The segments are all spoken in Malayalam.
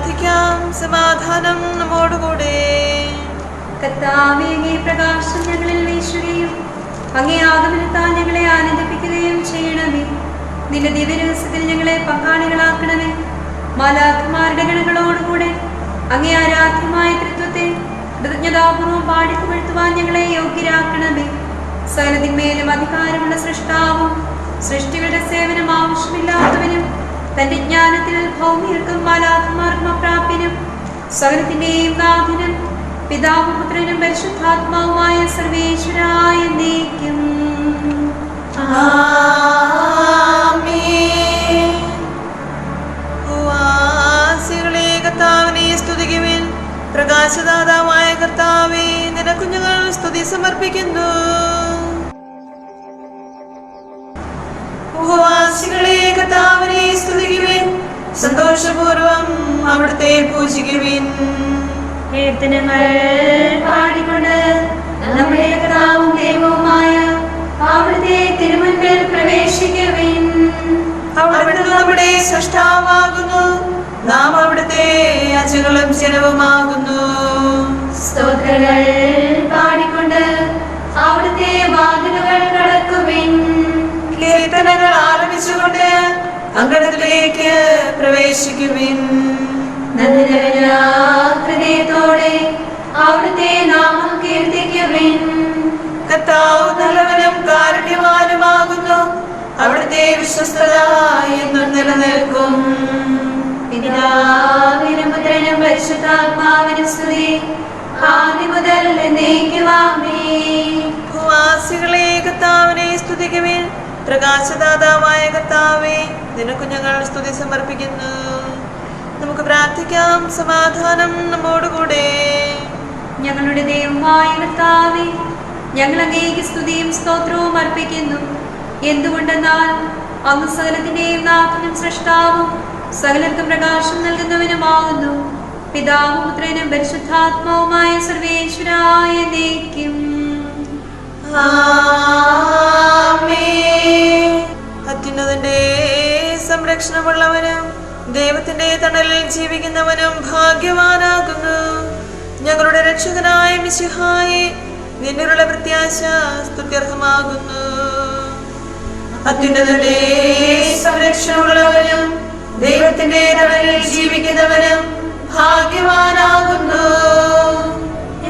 പ്രാർത്ഥിക്കാം. സമാധാനം നമ്മോടുകൂടെ. കർത്താവേ പ്രകാശം ഞങ്ങളിൽ വീശുകയും അങ്ങേ ആഗമനത്താൽ ഞങ്ങളെ ആനന്ദിപ്പിക്കുകയും ചെയ്യണമേ. നിന്റെ ദിവ്യരഹസ്യത്തിൽ ഞങ്ങളെ പങ്കാളികളാക്കണമേ. മാലാഖമാരുടെ ഗണങ്ങളോടുകൂടെ അങ്ങേ ആരാധ്യമായ തൃത്വത്തെ കൃതജ്ഞതാപൂർവം പാടിപ്പുകഴ്ത്തുവാൻ ഞങ്ങളെ യോഗ്യരാക്കണമേ. സകലത്തിന്മേലും അധികാരമുള്ള സൃഷ്ടാവും സൃഷ്ടികളുടെ സേവനം ആവശ്യമില്ലാത്തവനും തന്റെ ജ്ഞാനത്തിൽ ഭൗമികൾക്കും മാലാഖമാർക്കും അപ്രാപ്യനും സകലത്തിന്റെയും നാഥനും പിതാവും പുത്രനും പരിശുദ്ധാത്മാവുമായ സർവേശ്വരായ നീക്കും സ്തുതിക്കുവിൻ. പ്രകാശദാതാവായ കർത്താവെ നിനക്കുഞ്ഞുങ്ങൾ സ്തുതി സമർപ്പിക്കുന്നു. ഉപവാസികളെ കർത്താവിനെ സ്തുതിക്കുവിൻ. സന്തോഷപൂർവം അവിടുത്തെ പൂജിക്കുവിൻ. കീർത്തനങ്ങൾ പാടിക്കൊണ്ട് നമ്മുടെ കർത്താവും ദൈവവുമായ അവിടുത്തെ തിരുമുൻപിൽ പ്രവേശിക്കുവിൻ. അവിടുന്ന് നമ്മുടെ സൃഷ്ടാവാകുന്നു നാം അവിടുത്തെ അച്ഛകളും ജനവുമാകുന്നു. സ്തോത്രങ്ങൾ പാടിക്കൊണ്ട് അവിടുത്തെ വാതിലുകൾ കടക്കുവിൻ. കീർത്തനങ്ങൾ ആരംഭിച്ചുകൊണ്ട് അങ്കണത്തിലേക്ക് പ്രവേശിക്കുവിൻ. ഹൃദയത്തോടെ അവിടുത്തെ നാമം കീർത്തിക്കുവിൻ. കർത്താവ് നല്ലവനും കാരുണ്യവാനുമാകുന്നു. അവിടുത്തെ വിശ്വസ്തത എന്നും നിലനിൽക്കും. പിതാവിനും പുത്രനും പരിശുദ്ധാത്മാവിനും സ്തുതി. ആദ്യം മുതൽ എന്നേക്കുമാമേ. ഭൂവാസികളെ കർത്താവിനെ സ്തുതിക്കുവിൻ. പ്രകാശദാതാവായ കർത്താവേ നിനക്ക് ഞങ്ങൾ സ്തുതി സമർപ്പിക്കുന്നു. നമുക്ക് പ്രാർത്ഥിക്കാം. സമാധാനം നമ്മോടുകൂടെ. ഞങ്ങളുടെ ദൈവമായ കർത്താവേ ഞങ്ങൾ അങ്ങേക്ക് സ്തുതിയും സ്തോത്രവും അർപ്പിക്കുന്നു. എന്തുകൊണ്ടെന്നാൽ അങ്ങ് സകലത്തിന്റെയും നാഥനും സൃഷ്ടാവും സകലർക്കും പ്രകാശം നൽകുന്നവനുമാകുന്നു. പിതാവും പുത്രനും പരിശുദ്ധാത്മാവുമായ സർവേശ്വരായ നീക്കും സംരക്ഷണമുള്ളവനും ദൈവത്തിന്റെ തണലിൽ ജീവിക്കുന്നവനും ഭാഗ്യവാനാകുന്നു. ഞങ്ങളുടെ രക്ഷകനായ മിശിഹായി നിന്നിലുള്ള പ്രത്യാശ സ്തുത്യർഹമാകുന്നു. അത്യുന്നതന്റെ സംരക്ഷണമുള്ളവനും ദൈവത്തിന്റെ തണലിൽ ജീവിക്കുന്നവനും ഭാഗ്യവാനാകുന്നു.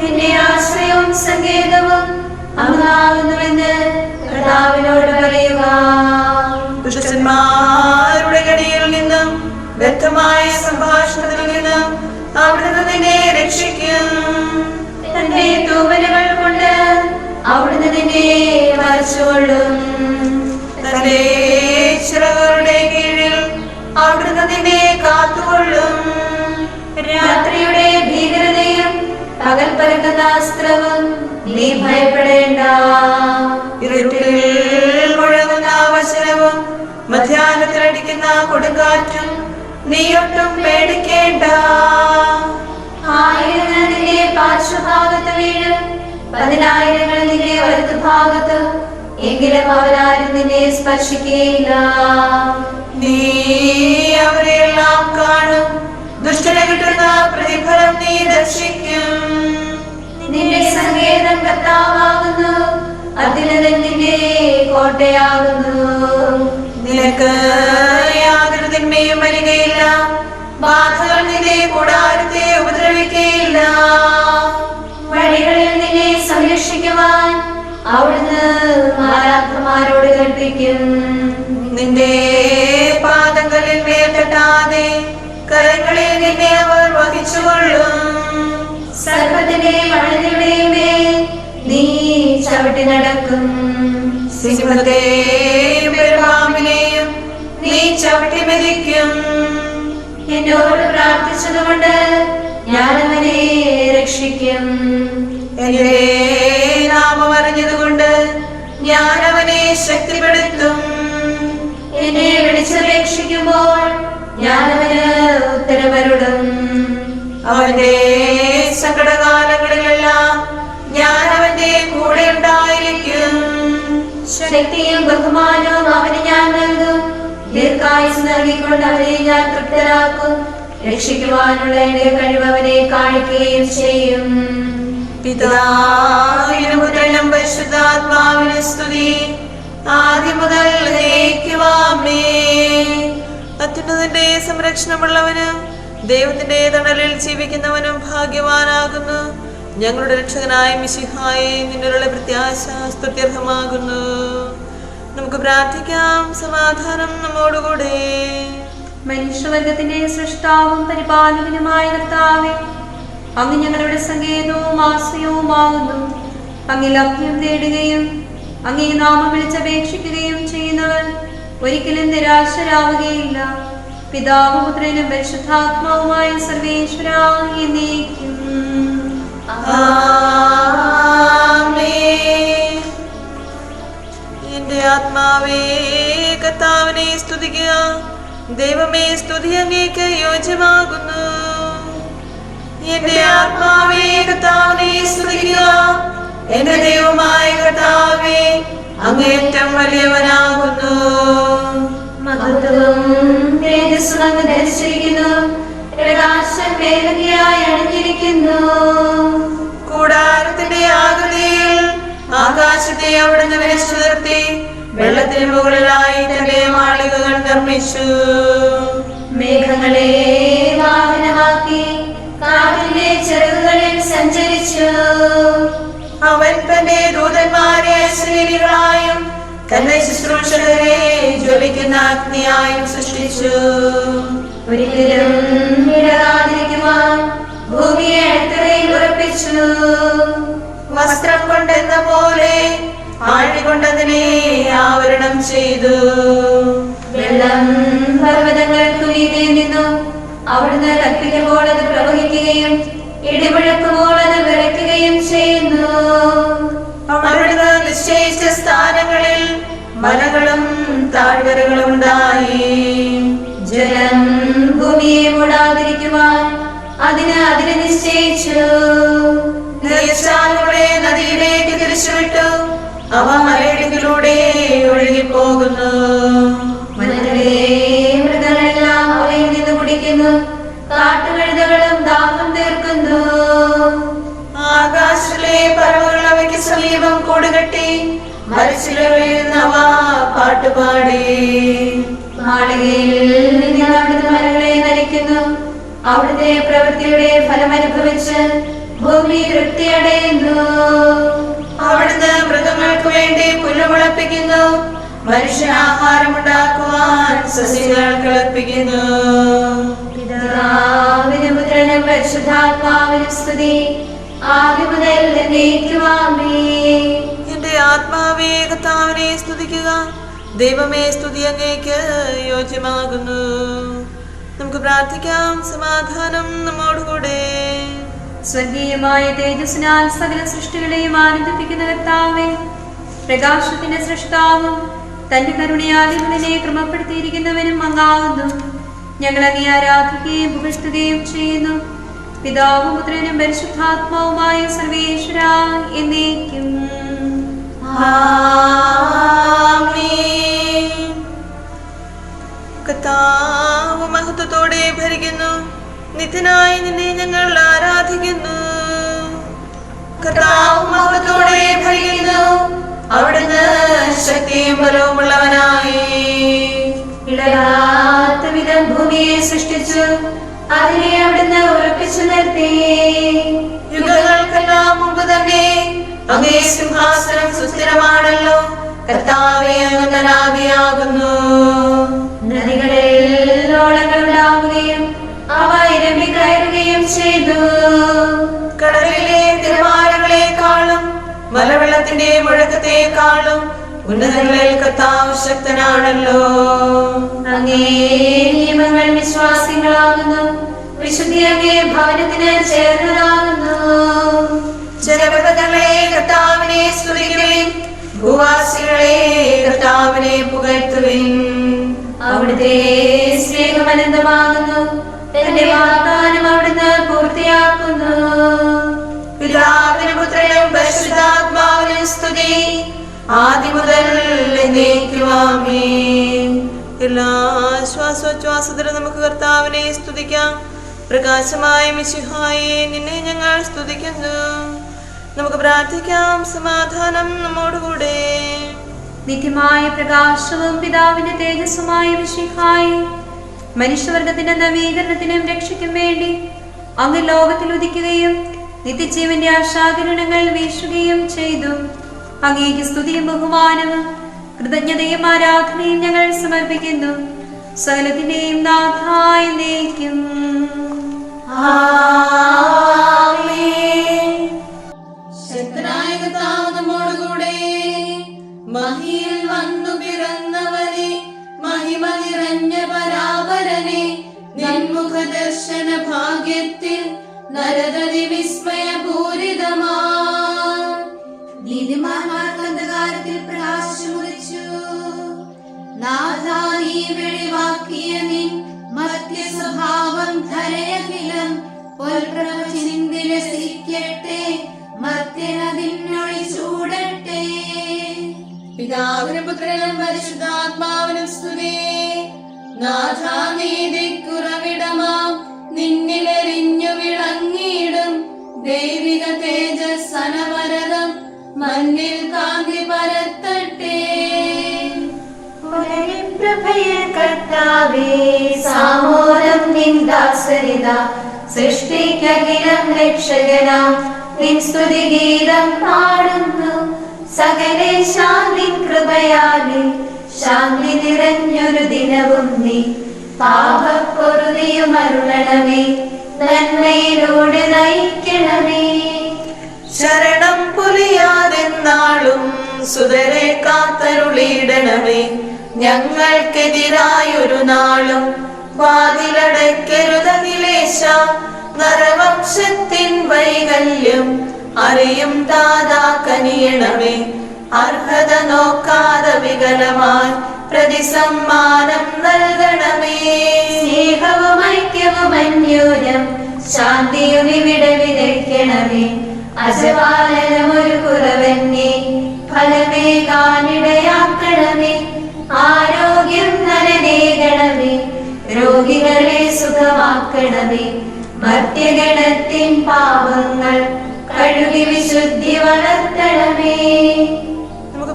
എന്റെ ആശ്രയവും സങ്കേതവും അങ്ങാകുന്നുവെന്ന് കർത്താവിനോട് പറയുക. ദുഷ്ടന്മാരുടെ തന്റെ തൂവലുകൾ കൊണ്ട് അവിടുന്ന് നിന്നെ വരച്ചുകൊള്ളും. തന്റെ ചിറകുകളുടെ കീഴിൽ അവിടുന്ന് നിന്നെ കാത്തുകൊള്ളും. രാത്രിയുടെ ഭീകരതയും പകൽ പരക്കുന്ന അസ്ത്രവും നീ ഭയപ്പെടേണ്ട. ഇരുട്ടിൽ മുഴങ്ങുന്ന അവസരവും മധ്യാഹ്നത്തിൽ അടിക്കുന്ന കൊടുങ്കാറ്റും നീ ഒട്ടും പേടിക്കേണ്ട. ആയിരം നിന്റെ പാർശ്വഭാഗത്ത് വീഴും പതിനായിരങ്ങൾ നിന്റെ വലതുഭാഗത്ത് എങ്കിലും അവരാരും നിന്നെ സ്പർശിക്കുകയില്ല. നീ അവരെല്ലാം കാണും. ദുഷ്ടനെ കിട്ടുന്ന പ്രതിഫലം നീ ദർശിക്കും. നിന്റെ സങ്കേതം കർത്താവാകുന്നു. അത്യുന്നതൻ നിന്റെ കോട്ടയാകുന്നു. നിനക്ക് യാതൊരു തിന്മയും വരികയില്ല. ബാധകൾ നിന്റെ കൂടാരത്തെ ഉപദ്രവിക്കുകയില്ല വഴികളിൽ നിന്നെ സംരക്ഷിക്കുവാൻ അവിടുന്ന് മാലാഖമാരോട് കൽപ്പിക്കും. നിന്റെ പാദങ്ങളിൽ മേൽത്തട്ടാതെ കരങ്ങളിൽ നിന്നെ അവർ വഹിച്ചുകൊള്ളും. സർപ്പത്തിന്റെ അണലിയുടെയും മേൽ നീ ചവിട്ടി നടക്കും. സിംഹത്തെയും നീ ചവിട്ടി മെതിക്കും. എന്നോട് പ്രാർത്ഥിച്ചതുകൊണ്ട് ഞാൻ അവനെ രക്ഷിക്കും. എന്റെ നാമം അറിഞ്ഞതുകൊണ്ട് ഞാൻ അവനെ ശക്തിപ്പെടുത്തും. എന്നെ വിളിച്ചപേക്ഷിക്കുമ്പോൾ ഞാൻ അവന് ഉത്തരവരുടും അവന്റെ ബഹുമാനവും അവരെ ഞാൻ തൃപ്തരാക്കും. രക്ഷിക്കുവാനുള്ള എന്റെ കഴിവ് അവനെ കാണിക്കുകയും ചെയ്യും. പിതാവിനും പുത്രനും പരിശുദ്ധാത്മാവിന് സ്തുതി. ആദ്യം മുതൽ അത്യുന്നതന്റെ സംരക്ഷണമുള്ളവന് ദൈവത്തിന്റെ തണലിൽ ജീവിക്കുന്നവനും ഭാഗ്യവാനാകുന്നു. ഞങ്ങളുടെ രക്ഷകനായ മിശിഹായി നിന്നുള്ള പ്രത്യാശ സ്തുത്യർഹമാകുന്നു. നമുക്ക് പ്രാർത്ഥിക്കാം. സമാധാനം നമ്മോടുകൂടെ. മനുഷ്യവർഗത്തിന്റെ സൃഷ്ടാവും പരിപാലകനുമായ കർത്താവെ അങ്ങ് ഞങ്ങളുടെ സങ്കേതവും ആശ്രയവുമാകുന്നു. അങ്ങിൽ അഭ്യം തേടുകയും അങ്ങേ നാമം വിളിച്ചപേക്ഷിക്കുകയും ചെയ്യുന്നവർ ഒരിക്കലും നിരാശരാവുകയില്ല. പിതാവ് പുത്രനും പരിശുദ്ധാത്മാവുമായ സർവേശ്വര. എന്റെ ആത്മാവേ കർത്താവിനെ സ്തുതിക്കുക. ദൈവമേ സ്തുതി അങ്ങേക്ക് യോജ്യമാകുന്നു. എന്റെ ആത്മാവേ കർത്താവിനെ സ്തുതിക്കുക. എന്റെ ദൈവമായ കർത്താവേ അങ്ങേറ്റം വലിയവനാകുന്നു. മഹത്വം തേജസ്സും അങ്ങ് ധരിച്ചിരിക്കുന്നു. പ്രകാശം വേഗതയായി അണിഞ്ഞിരിക്കുന്നു. കൂടാരത്തിന്റെ ആകൃതിയിൽ ആകാശത്തെ അവിടുന്ന് വിളിച്ചു നിർത്തി വെള്ളത്തിന് മുകളിലായി തന്റെ മാളികകൾ നിർമ്മിച്ചു. മേഘങ്ങളെ വാഹനമാക്കി കാവിലെ ചെറുകളിൽ സഞ്ചരിച്ചു. അവൻ തന്റെ ദൂതന്മാരെ അശ്വിനികളായും തന്റെ ശുശ്രൂഷകരെ ജ്വലിക്കുന്ന അഗ്നിയായും സൃഷ്ടിച്ചു. ഒരിക്കലും ഇടകാതിരിക്കുവാൻ ഭൂമിയെ അടുത്തറയിൽ ഉറപ്പിച്ചു. വസ്ത്രം കൊണ്ടെന്ന പോലെ ആഴി ആവരണം ചെയ്തു. വെള്ളം പർവതങ്ങൾക്ക് മീതെ നിന്നു. അവിടുന്ന് കത്തിക്കുമ്പോൾ അത് പ്രവഹിക്കുകയും ഇടിമുഴക്കുമ്പോൾ അത് വിറയ്ക്കുകയും ചെയ്യുന്നു. അവിടുന്ന് നിശ്ചയിച്ച സ്ഥാനങ്ങളിൽ മലകളും താഴ്വരകളും ഉണ്ടായി. ജലം ഭൂമിയെ മൂടാതിരിക്കുവാൻ അതിന് അതിനെ നിശ്ചയിച്ചു. നദിയിലേക്ക് തിരിച്ചുവിട്ടു. അവ മലയിടുക്കിലൂടെ ഒഴുകിപ്പോകുന്നു. വനത്തിലെ മൃഗങ്ങളെല്ലാം അവയിൽ നിന്ന് കുടിക്കുന്നു. കാട്ടുകഴുതകളും ദാഹം തീർക്കുന്നു. ആകാശത്തിലെ പറവുകൾ അവയ്ക്ക് സമീപം കൂടുകെട്ടി മരിച്ചിലവയിൽ അവ പാട്ടുപാടി. മാളികയിൽ മരങ്ങളെ നനയ്ക്കുന്നു. അവിടുത്തെ പ്രവൃത്തിയുടെ ഫലം അനുഭവിച്ച് ഭൂമി തൃപ്തിയടയുന്നു. അവിടുന്ന് മൃഗങ്ങൾക്ക് വേണ്ടി പുല്ലുമുളപ്പിക്കുന്നു. മനുഷ്യ മനുഷ്യന് ആഹാരം ഉണ്ടാക്കുവാൻ സസ്യങ്ങൾ കിളപ്പിക്കുന്നു. പിതാവിനും പുത്രനും പരിശുദ്ധാത്മാവിനും സ്തുതി. ആദ്യ മുതൽ എന്റെ ആത്മാവേ കർത്താവിനെ സ്തുതിക്കുക. ദൈവമേ സ്തുതി അങ്ങേക്ക് യോജ്യമാകുന്നു. നമുക്ക് പ്രാർത്ഥിക്കാം. സമാധാനം നമ്മോടുകൂടെ. സ്വർഗീയമായ തേജസ്സിനാൽ സകല സൃഷ്ടികളെയും ആനന്ദിപ്പിക്കുന്ന കർത്താവേ പ്രകാശത്തിന്റെ സൃഷ്ടാവും തന്റെ കരുണയാൽ ഇവളിനെ ക്രമപ്പെടുത്തിയിരിക്കുന്നവനും അങ്ങാവുന്നു. ഞങ്ങൾ അങ്ങേ ആരാധിക്കുകയും പുകഴ്ത്തുകയും ചെയ്യുന്നു. പിതാവും പുത്രനും പരിശുദ്ധാത്മാവുമായ സർവേശ്വര എന്നേക്കും. ഭരിക്കുന്നു. നിത്യനായി നിന്നെ ഞങ്ങൾ ആരാധിക്കുന്നു. ഭരിക്കുന്നു. അവിടുന്ന് ശക്തിയും ബലവുമുള്ളവനായി ഇളകാത്ത വിധം ഭൂമിയെ സൃഷ്ടിച്ചു. അതിനെ അവിടുന്ന് ഉറപ്പിച്ചു നിർത്തി. യുഗങ്ങൾക്കെല്ലാം മുമ്പ് തന്നെ അങ്ങേ സിംഹാസനം സുസ്ഥിരമാണല്ലോ. കർത്താവെ അങ്ങ് അനാദിയാകുന്നു ചെയ്തു കടലിലെ തിരമാലകളെക്കാളും മലവെള്ളത്തിന്റെ മുഴക്കത്തെക്കാളും ഉന്നതങ്ങളിൽ കർത്താവ് ശക്തനാണല്ലോ. അങ്ങേ നിയമങ്ങൾ വിശ്വാസികളാകുന്നു വിശുദ്ധി അങ്ങേ ഭവനത്തിന് ചേർന്നതാകുന്നു. ജനപദങ്ങളെ കർത്താവിനെ സ്തുതിക്കുവിൻ ഭൂവാസികളെ കർത്താവിനെ പുകഴ്ത്തുവിൻ. അവിടുത്തെ സ്നേഹം അനന്തമാകുന്നു തന്റെ വാഗ്ദാനം അവിടുന്ന് പൂർത്തിയാക്കുന്നു. പിതാവിനും പുത്രനും സ്തുതി. ആദ്യം എല്ലാ ശ്വാസോച്ഛ്വാസത്തിലും നമുക്ക് കർത്താവിനെ സ്തുതിക്കാം. പ്രകാശമായ മിശിഹായെ നിന്നെ ഞങ്ങൾ സ്തുതിക്കുന്നു. നമുക്ക് പ്രാർത്ഥിക്കാം. സമാധാനം നമ്മോടുകൂടെ. നിത്യമായ പ്രകാശവും പിതാവിന്റെ തേജസ്സുമായ വിശിഹായി മനുഷ്യവർഗത്തിന്റെ നവീകരണത്തിനും രക്ഷയ്ക്കും വേണ്ടി അങ്ങ് ലോകത്തിൽ ഉദിക്കുകയും നിത്യജീവന്റെ ആശാകിരണങ്ങൾ വീശുകയും ചെയ്തു. അങ്ങേക്ക് സ്തുതിയും ബഹുമാനവും കൃതജ്ഞതയും ആരാധനയും ഞങ്ങൾ സമർപ്പിക്കുന്നു. സകലത്തിന്റെയും നാഥായ നയിക്കും ശക്തനായ താമതമോടുകൂടെ നമ്മോടുകൂടെ നിൻമുഖ ദർശന ഭാഗ്യത്തിൽ നരദതി വിസ്മയപൂരിതമാ നീതിമാന്മാർക്ക് അന്ധകാരത്തിൽ നീ വെളിവാക്കിയ നിൻ മധ്യ സ്വഭാവം ധരയഖിലം പൊൽപ്രഭ ചിന്തിലസിക്കട്ടെ മധ്യനതിനൊളി ചൂടട്ടെ. പിതാവിനും പുത്രനും പരിശുദ്ധാത്മാവിനും സ്തുതി. നാഥാ നീതിക്കുറവിടമാം നിന്നിലെറിഞ്ഞു വിളങ്ങിയിടും. ദൈവിക തേജസ് അനവരതം മണ്ണിൽ കാന്തി പരത്തട്ടെ. പ്രഭയിൽ കർത്താവേ സാമോദം നിന്ദാസരിത സൃഷ്ടിക്കകിലം രക്ഷകനാം. നിൻ സ്തുതിഗീതം പാടുന്നു. സകലെ ശാന്തി കൃപയാലെ ശാന്തി നിറഞ്ഞൊരു ദിനവും നീ. പാപപ്പൊറുതിയും അരുളണമേ. നന്മയിലൂടെ നയിക്കണമേ. ശരണം പുലിയാതെന്നാളും സുതരെ കാത്തരുളിയിടണമേ. ഞങ്ങൾക്കെതിരായൊരു നാളും വാതിലടയ്ക്കരുതകിലേശ നരവംശത്തിൻ വൈകല്യം അറിയും ദാതാ കനിയണമേ അർഹത നോക്കാതെ വികലമായി പ്രതിസമ്മാനം നൽകണമേ. സ്നേഹവും ഐക്യവും അന്യോന്യം ശാന്തിയും ഇവിടെ വിതയ്ക്കണമേ. അജപാലനമൊരു കുറവന്നെ ഫലമേ കാണിടയാക്കണമേ ആരോഗ്യം നനനേകണമേ രോഗികളെ സുഖമാക്കണമേ. മർത്യഗണത്തിൻ പാപങ്ങൾ കഴുകി വിശുദ്ധി വളർത്തണമേ.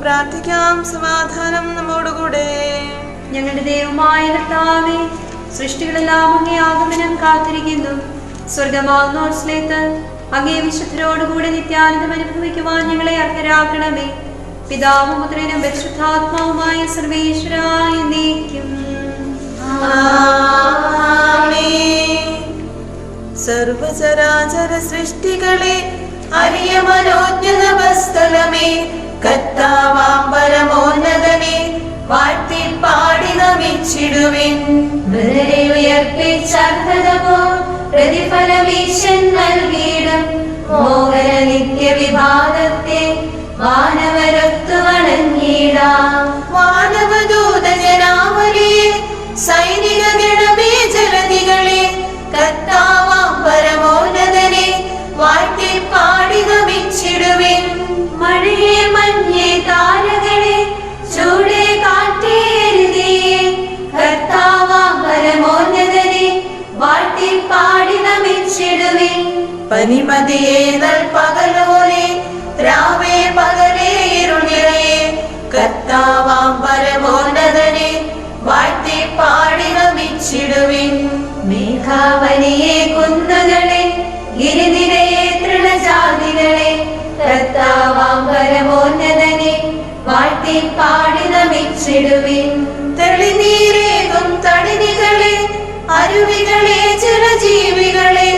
പ്രാർത്ഥിക്കാം. സമാധാനം നമ്മോടുകൂടെ ഞങ്ങളുടെ ദൈവമായ കർത്താവേ സൃഷ്ടികളെല്ലാം അങ്ങേ ആഗമനം കാത്തിരിക്കുന്നു. സ്വർഗമാകുന്നോട്സ്ലേത്ത് അങ്ങേ വിശുദ്ധരോടുകൂടെ നിത്യാനന്ദം അനുഭവിക്കുവാൻ ഞങ്ങളെ അർഹരാക്കണമേ. പിതാവും പുത്രനും പരിശുദ്ധാത്മാവുമായ സർവേശ്വരായ നീക്കും സർവചരാചര സൃഷ്ടികളെ അരിയ മനോജ്ഞതമസ്ഥലമേ കത്താവാം പരമോന്നതനെ വാഴ്ത്തി പാടി നമിച്ചിടുവിൻ. മൃതരെ ഉയർപ്പിച്ചർഹതമോ പ്രതിഫലമീശൻ നൽകിയിടും. മോഹന നിത്യവിഭാഗത്തെ മാനവരൊത്തു വണങ്ങിയിടാം. സൈനിക ഗണമേ ജനതികളെ കത്താവാം പാടി നമിച്ചിടുവിൻ തെളിനീരേകും തടിനികളെ അരുവികളെ ജലജീവികളെ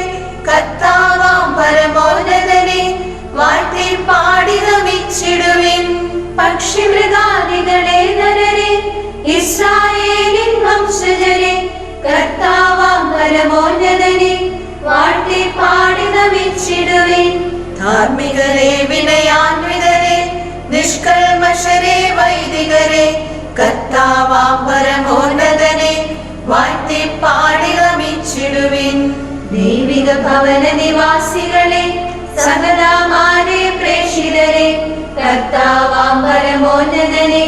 കത്താവാം പരമോന്നതനെ വാഴ്ത്തി പാടി നമിച്ചിടുവിൻ നരരെ ഇസ്രായേലിൻ വംശജരെ കർത്താവാം പരമോന്നതനെ വാഴ്ത്തി പാടി നമിച്ചിടുവിൻ ധാർമ്മികരെ വിനയാന്വിതരെ നിഷ്കൽമഷരെ വൈദികരെ കർത്താവാം പരമോന്നതനെ വാഴ്ത്തി പാടി നമിച്ചിടുവിൻ ദൈവിക ഭവന നിവാസികളെ സകലാമാരെ പ്രേക്ഷിതരെ കർത്താവാം പരമോന്നതനെ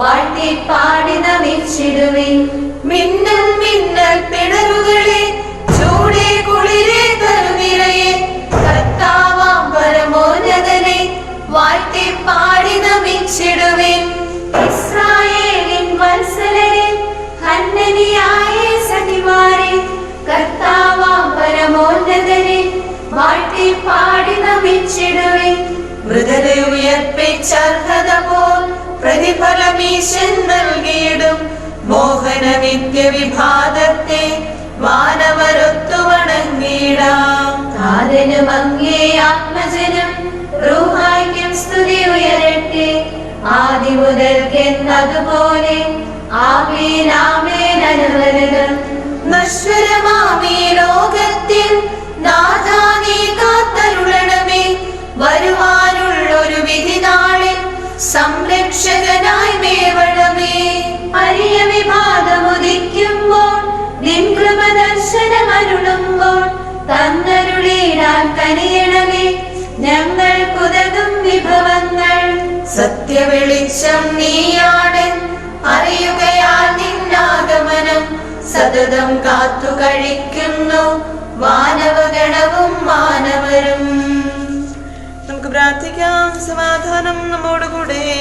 വാഴ്ത്തി പാടി നമിച്ചിടുവിൻ മിന്നൽ മിന്നൽ വാഴ്ത്തി പാടി നമിച്ചിടുവിൻ മൃതരെ ഉയർപ്പിച്ചർഹത പോൽ പ്രതിഫലമീശൻ നൽകിയിടും. മോഹന വിദ്യവിഭാഗത്തെ മാനവരൊത്തു വണങ്ങിടാം താതനും അങ്ങേ ആത്മജനം റൂഹായ്ക്കും സ്തുതി ഉയരട്ടെ. ആദി മുതൽക്കെന്നതുപോലെ ആമേൻ ആമേൻ അനുവരകം നശ്വരമാമീ ലോകത്തിൽ നാഥാ തന്നരുളിടാൻ കനിയണമേ. ഞങ്ങൾക്കുതകും വിഭവങ്ങൾ. സത്യവെളിച്ചം നീയാണ്. അറിയുകയാൽ നിന്നാഗമനം. സതതം കാത്തു കഴിക്കുന്നു. മാനവഗണവും മാനവരും. നമുക്ക് പ്രാർത്ഥിക്കാം. സമാധാനം നമ്മോടുകൂടെ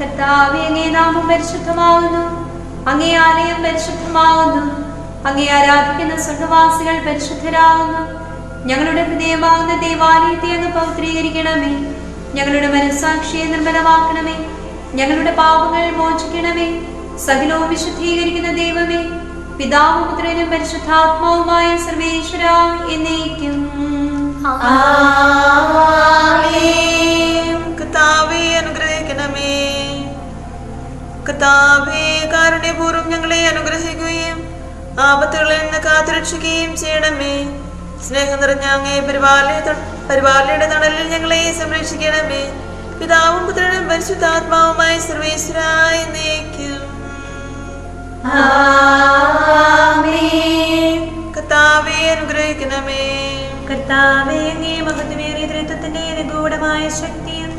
കർത്താവേ അങ്ങേ നാമം പരിശുദ്ധമാവുന്നു. അങ്ങേ ആലയം പരിശുദ്ധമാവുന്നു. അങ്ങേ ആരാധിക്കുന്ന സ്വർഗവാസികൾ പരിശുദ്ധരാകുന്നു. ഞങ്ങളുടെ ഹൃദയമാകുന്ന ദേവാലയത്തെ അങ്ങ് പൗത്രീകരിക്കണമേ ഞങ്ങളുടെ മനസ്സാക്ഷിയെ നിർമ്മലമാക്കണമേ. ഞങ്ങളുടെ പാപങ്ങൾ മോചിക്കണമേ. സകലവും വിശുദ്ധീകരിക്കുന്ന ദൈവമേ പിതാവും പുത്രനും പരിശുദ്ധാത്മാവുമായ സർവേശ്വര എന്നേക്കും. അനുഗ്രഹിക്കണമേ. കർത്താവെ കാരുണ്യപൂർവം ഞങ്ങളെ അനുഗ്രഹിക്കുകയും ആപത്തുകളിൽ നിന്ന് കാത്തുരക്ഷിക്കുകയും ചെയ്യണമേ. സ്നേഹം നിറഞ്ഞ അങ്ങേ പരിപാലയ പരിപാലയുടെ തണലിൽ ഞങ്ങളെ സംരക്ഷിക്കണമേ. പിതാവും പുത്രനും പരിശുദ്ധാത്മാവുമായ സർവേശ്വരായ നീക്കും കർത്താവെ അനുഗ്രഹിക്കണമേ. കർത്താവേ അങ്ങേ മഹത്വമേറിയ ത്രിത്വത്തിന്റെ നിഗൂഢമായ ശക്തിയും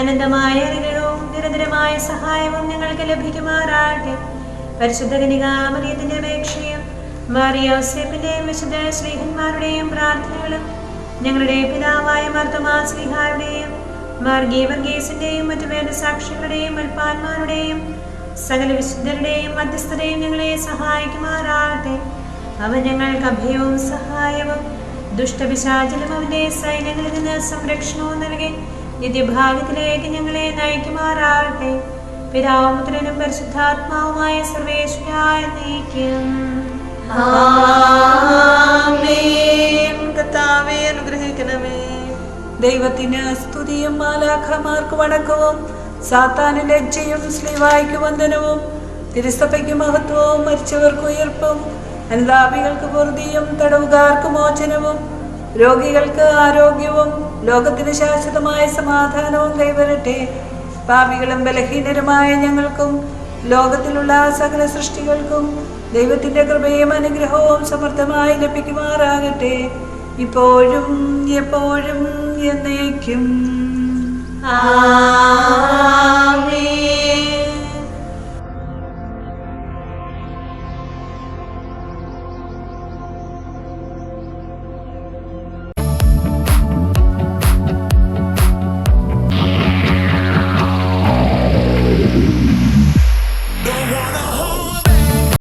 അനന്തമായ അനുഗ്രഹവും നിരന്തരമായ സഹായവും ഞങ്ങൾക്ക് ലഭിക്കുമാറാകട്ടെ. പരിശുദ്ധ കനികാമറിയത്തിന്റെ അപേക്ഷയും മാറിയോസേപ്പിന്റെയും വിശുദ്ധ ശ്രീഹന്മാരുടെയും പ്രാർത്ഥനകളും ഞങ്ങളുടെ പിതാവായ മർത്തമാ ശ്രീഹാരുടെയും മാർഗീവർഗീസിന്റെയും മറ്റു വേദസാക്ഷികളുടെയും അൽപ്പാന്മാരുടെയും സകല വിശുദ്ധരുടെയും മധ്യസ്ഥരെയും ഞങ്ങളെ സഹായിക്കുമാറാകട്ടെ. അവൻ ഞങ്ങൾക്ക് അഭയവും സഹായവും ദുഷ്ടപിശാചലും അവന്റെ സൈന്യങ്ങളിൽ നിന്ന് സംരക്ഷണവും നൽകി നിത്യഭാഗത്തിലേക്ക് ഞങ്ങളെ നയിക്കുമാറാകട്ടെ. പിതാവും പുത്രനും പരിശുദ്ധാത്മാവുമായ സർവേശ്വരായ ആമേൻ അനുഗ്രഹിക്കണമേ. ദൈവത്തിന് സ്തുതിയും മാലാഖമാർക്ക് വണക്കവും. സാത്താന് ലജ്ജയും ശ്രീവായ്ക്ക് വന്ദനവും. തിരുസഭയ്ക്ക് മഹത്വവും മരിച്ചവർക്ക് ഉയർപ്പും. അനുതാപികൾക്ക് പൊറുതിയും തടവുകാർക്ക് മോചനവും. രോഗികൾക്ക് ആരോഗ്യവും. ലോകത്തിന് ശാശ്വതമായ സമാധാനവും കൈവരട്ടെ. പാപികളും ബലഹീനരുമായ ഞങ്ങൾക്കും ലോകത്തിലുള്ള സകല സൃഷ്ടികൾക്കും ദൈവത്തിന്റെ കൃപയും അനുഗ്രഹവും സമർത്ഥമായി ലഭിക്കുമാറാകട്ടെ. ഇപ്പോഴും എപ്പോഴും എന്നേക്കും. ആമേൻ.